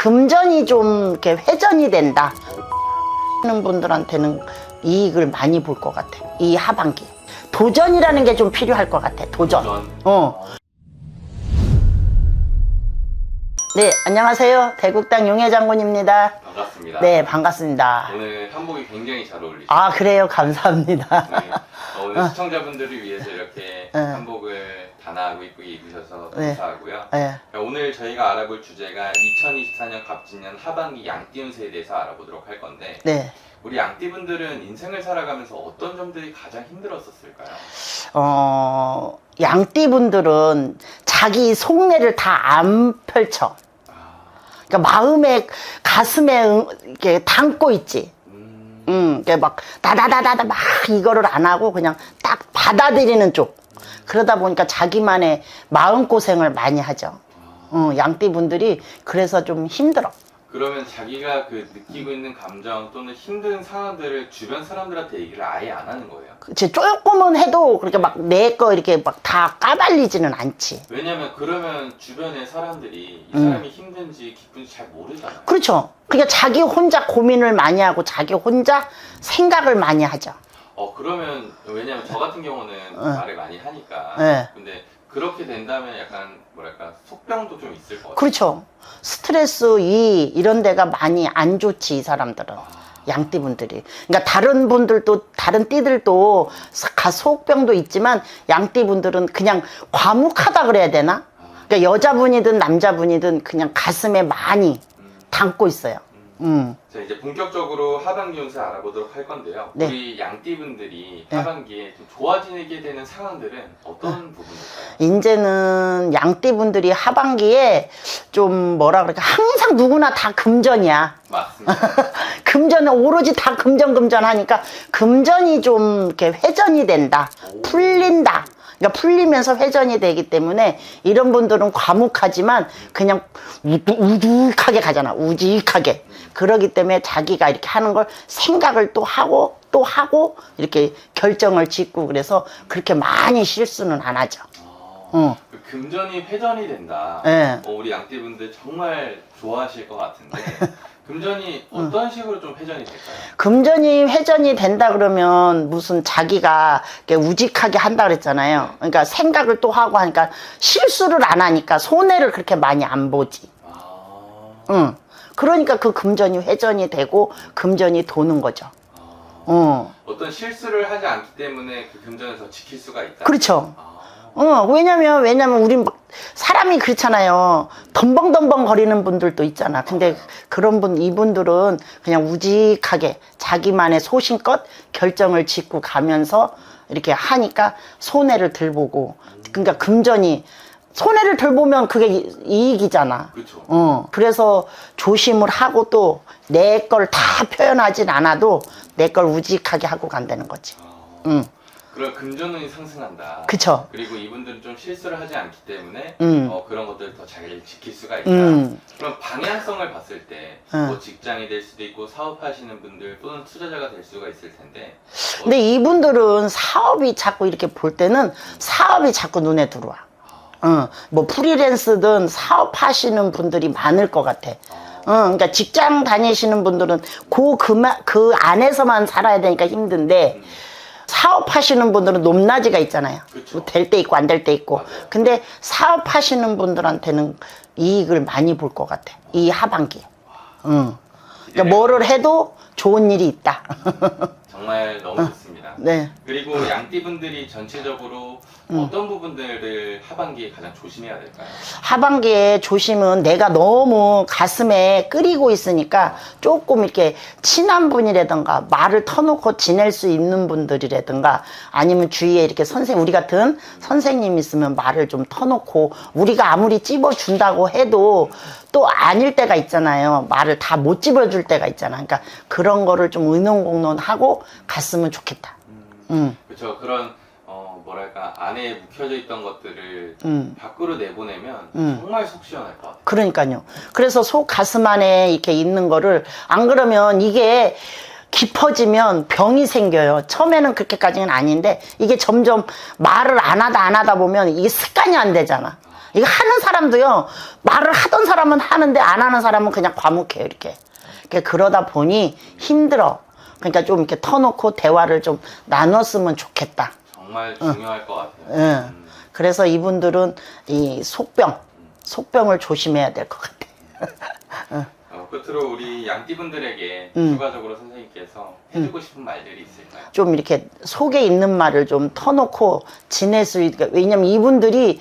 금전이 좀 이렇게 회전이 된다. 하는 분들한테는 이익을 많이 볼 것 같아. 이 하반기. 도전이라는 게 좀 필요할 것 같아. 도전. 도전. 어. 네, 안녕하세요. 대국당 용해 장군입니다. 반갑습니다. 네, 반갑습니다. 오늘 한복이 굉장히 잘 어울리시죠? 아, 그래요. 감사합니다. 네. 어, 오늘 시청자분들을 위해서 이렇게 네. 한복을 단아하고 이쁘게 입으셔서 네. 감사하고요. 네. 오늘 저희가 알아볼 주제가 2024년 갑진년 하반기 양띠 운세에 대해서 알아보도록 할 건데 네. 우리 양띠분들은 인생을 살아가면서 어떤 점들이 가장 힘들었었을까요? 어, 양띠분들은 자기 속내를 다 안 펼쳐. 아, 그러니까 마음에, 가슴에 응- 이렇게 담고 있지. 음, 음, 이게 막 다다다다다 막 이거를 안 하고 그냥 딱 받아들이는 쪽. 그러다 보니까 자기만의 마음 고생을 많이 하죠. 어, 양띠 분들이 그래서 좀 힘들어. 그러면 자기가 그 느끼고 있는 감정 또는 힘든 상황들을 주변 사람들한테 얘기를 아예 안 하는 거예요. 그치, 조금은 해도 그렇게 막 내 거 이렇게 막 다 까발리지는 않지. 왜냐면 그러면 주변의 사람들이 이 음. 사람이 힘든지 기쁜지 잘 모르잖아요. 그렇죠. 그러니까 자기 혼자 고민을 많이 하고 자기 혼자 생각을 많이 하죠. 어 그러면 왜냐면 저 같은 경우는 말을 많이 하니까. 네. 근데 그렇게 된다면 약간 뭐랄까 속병도 좀 있을 것 같아요. 그렇죠. 스트레스, 이, 이런 데가 많이 안 좋지, 이 사람들은. 아, 양띠분들이. 그러니까 다른 분들도, 다른 띠들도 가 속병도 있지만 양띠분들은 그냥 과묵하다 그래야 되나? 아, 그러니까 여자분이든 남자분이든 그냥 가슴에 많이 음, 담고 있어요. 음. 음. 자 이제 본격적으로 하반기 운세 알아보도록 할 건데요. 네. 우리 양띠분들이 네. 하반기에 좀 좋아지게 되는 상황들은 어떤 부분일까요? 이제는 양띠분들이 하반기에 좀 뭐라 그럴까. 항상 누구나 다 금전이야. 맞습니다. 금전은 오로지 다 금전 금전 하니까 금전이 좀 이렇게 회전이 된다. 풀린다. 그러니까 풀리면서 회전이 되기 때문에 이런 분들은 과묵하지만 그냥 우직하게 가잖아. 우직하게. 그러기 때문에 자기가 이렇게 하는 걸 생각을 또 하고 또 하고 이렇게 결정을 짓고 그래서 그렇게 많이 실수는 안 하죠. 아, 어. 그 금전이 회전이 된다. 예. 어, 우리 양띠분들 정말 좋아하실 것 같은데 금전이 어떤 식으로 좀 회전이 될까요? 금전이 회전이 된다 그러면 무슨 자기가 이렇게 우직하게 한다 그랬잖아요. 그러니까 생각을 또 하고 하니까 실수를 안 하니까 손해를 그렇게 많이 안 보지. 아, 응. 그러니까 그 금전이 회전이 되고 금전이 도는 거죠. 아. 어. 어떤 실수를 하지 않기 때문에 그 금전에서 지킬 수가 있다. 그렇죠. 아, 어, 왜냐면, 왜냐면, 우린 막, 사람이 그렇잖아요. 덤벙덤벙 거리는 분들도 있잖아. 근데 그런 분, 이분들은 그냥 우직하게 자기만의 소신껏 결정을 짓고 가면서 이렇게 하니까 손해를 덜 보고. 그러니까 금전이, 손해를 덜 보면 그게 이- 이익이잖아. 그렇죠. 어, 그래서 조심을 하고 또 내 걸 다 표현하진 않아도 내 걸 우직하게 하고 간다는 거지. 아, 응, 그럼 금전운이 상승한다. 그쵸. 그리고 이분들은 좀 실수를 하지 않기 때문에 음. 어, 그런 것들을 더 잘 지킬 수가 있다. 음. 그럼 방향성을 봤을 때 음. 뭐 직장이 될 수도 있고 사업하시는 분들 또는 투자자가 될 수가 있을 텐데 근데 이분들은 사업이 자꾸 이렇게 볼 때는 사업이 자꾸 눈에 들어와. 어, 뭐 프리랜스든 사업하시는 분들이 많을 것 같아. 어, 그러니까 직장 다니시는 분들은 그, 그마, 그 안에서만 살아야 되니까 힘든데 음. 사업하시는 분들은 높낮이가 있잖아요. 그쵸. 될때 있고 안 될 때 있고. 맞아요. 근데 사업하시는 분들한테는 이익을 많이 볼 것 같아. 이 하반기에. 응. 그러니까 뭐를 해도 좋은 일이 있다. 정말 너무 좋습니다. 네. 그리고 양띠분들이 전체적으로 음. 어떤 부분들을 하반기에 가장 조심해야 될까요? 하반기에 조심은 내가 너무 가슴에 끓이고 있으니까 조금 이렇게 친한 분이라든가 말을 터놓고 지낼 수 있는 분들이라든가 아니면 주위에 이렇게 선생 우리 같은 선생님 있으면 말을 좀 터놓고 우리가 아무리 찝어준다고 해도 또 아닐 때가 있잖아요. 말을 다 못 찝어줄 때가 있잖아. 그러니까 그런 거를 좀 의논공론하고 갔으면 좋겠다. 음. 그렇죠. 그런 어, 뭐랄까 안에 묵혀져 있던 것들을 음. 밖으로 내보내면 음. 정말 속 시원할 것 같아요. 그러니까요. 그래서 속 가슴 안에 이렇게 있는 거를 안 그러면 이게 깊어지면 병이 생겨요. 처음에는 그렇게까지는 아닌데 이게 점점 말을 안 하다 안 하다 보면 이게 습관이 안 되잖아. 이거 하는 사람도요, 말을 하던 사람은 하는데 안 하는 사람은 그냥 과묵해요, 이렇게. 그러니까 그러다 보니 힘들어. 그러니까 좀 이렇게 터놓고 대화를 좀 나눴으면 좋겠다. 정말 중요할 것 같아요. 예. 음. 그래서 이분들은 이 속병, 속병을 조심해야 될 것 같아. 어, 끝으로 우리 양띠분들에게 음. 추가적으로 선생님께서 해주고 싶은 말들이 있을까요? 좀 이렇게 속에 있는 말을 좀 터놓고 지낼 수 있게 왜냐면 이분들이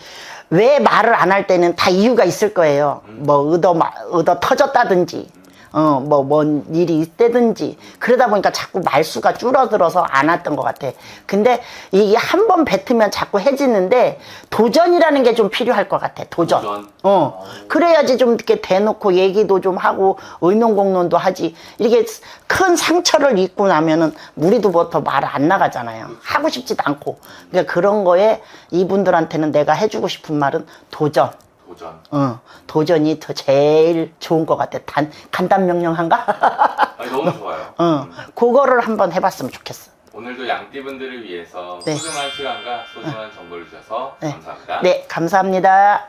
왜 말을 안 할 때는 다 이유가 있을 거예요. 뭐 얻어 마- 얻어 터졌다든지. 어, 뭐, 뭔 일이 있다든지. 그러다 보니까 자꾸 말수가 줄어들어서 안 왔던 것 같아. 근데 이게 한 번 뱉으면 자꾸 해지는데 도전이라는 게 좀 필요할 것 같아. 도전. 도전. 어. 그래야지 좀 이렇게 대놓고 얘기도 좀 하고 의논공론도 하지. 이렇게 큰 상처를 입고 나면은 우리도부터 말안 나가잖아요. 하고 싶지도 않고. 그러니까 그런 거에 이분들한테는 내가 해주고 싶은 말은 도전. 도전. 어, 도전이 더 제일 좋은 것 같아. 단, 간단 명령한가? 아니, 너무 좋아요. 어, 음. 그거를 한번 해봤으면 좋겠어. 오늘도 양띠분들을 위해서 네. 소중한 시간과 소중한 정보를 주셔서 네. 감사합니다. 네, 감사합니다.